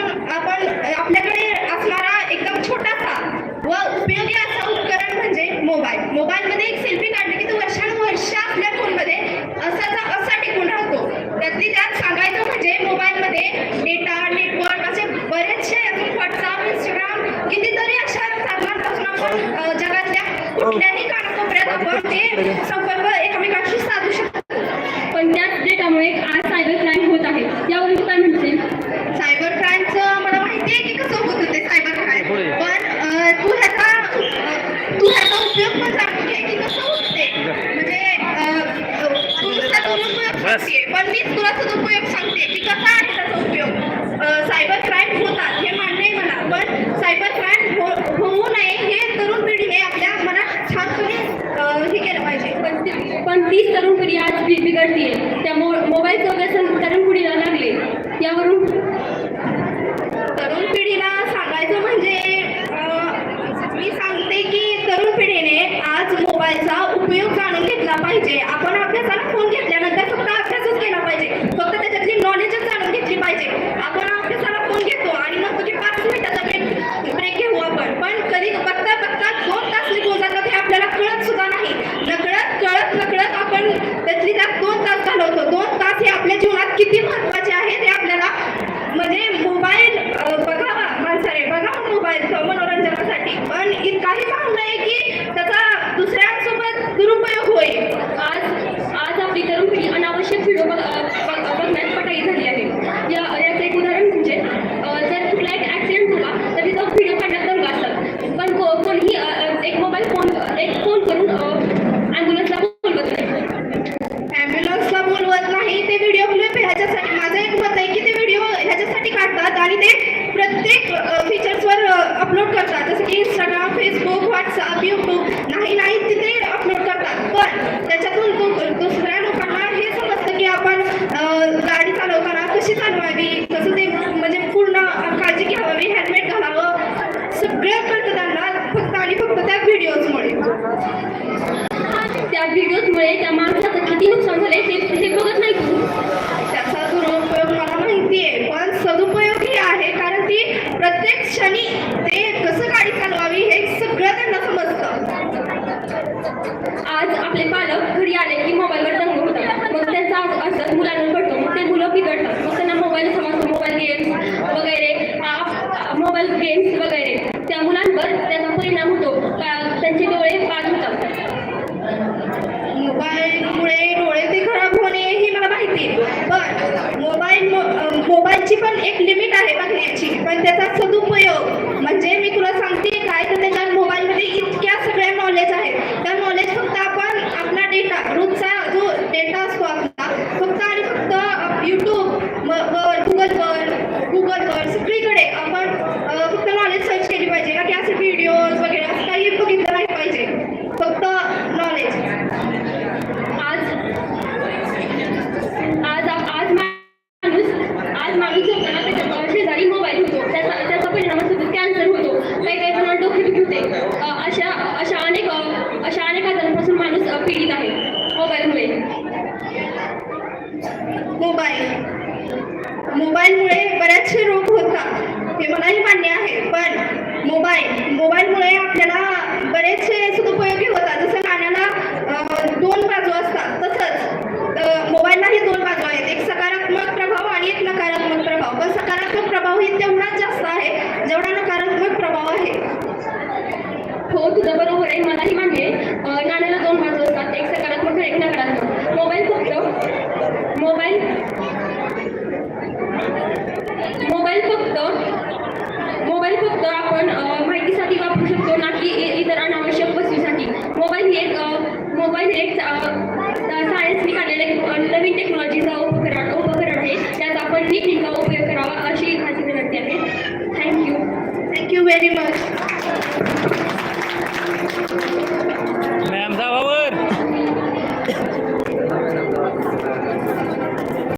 म्हणून आपण आपल्याकडे असणारा एकदम छोटासा व उपयोगी असा उपकरण म्हणजे मोबाईल. मोबाईलमध्ये एक सेल्फी काढली की तो वर्षानुवर्ष आपल्या फोनमध्ये असाचा असा टिकून राहतो. त्यातली त्यात सांगायचं म्हणजे मोबाईलमध्ये डेटा नेटवर्क असे बरेचसे व्हॉट्सअप इंस्टाग्राम कितीतरी अशा साधनांपासून आपण जगातल्या कुठल्याही कानाकोपऱ्यात आपण ते पण मीच तुला उपयोग सांगते की कसा आहे त्याचा उपयोग? सायबर क्राईम होतात. Daí também कशी चालवावी? कसं ते म्हणजे पूर्ण काळजी घ्यावी हेल्मेट घालावं सगळं कळतं त्यांना फक्त आणि फक्त त्या व्हिडिओजमुळे त्या व्हिडिओजमुळे त्या माणसाचं किती नुकसान झाले ते हे बघत नाही तू त्याचा दुरुपयोग मला माहिती आहे पण सदुपयोगी आहे कारण ती प्रत्येक क्षणी एक लिमिट आहे बघण्याची. पण त्याचा सदुपयोग म्हणजे मी तुला अशा अनेक आजारांपासून माणूस पीडित आहे. हो, मोबाईलमुळे मोबाईल हो, मोबाईलमुळे बऱ्याचशे रोग हो तुझं बरोबर हो, आहे. मलाही मान्य नाण्याला दोन बाजू असतात एक सकारात्मक एक नकारात्मक मोबाईल फक्त हो. मोबाईल मोबाईल फक्त मोबाईल फक्त आपण माहितीसाठी वापरू शकतो ना की इतर अनावश्यक वस्तूसाठी. मोबाईल ही एक मोबाईल एक एक सायन्सनी काढलेले नवीन टेक्नॉलॉजीचा उपकरण उपकरण आहे. त्याचा आपण नीटनेटका उपयोग करावा अशी माझी विनंती आहे. Thank you thank you very much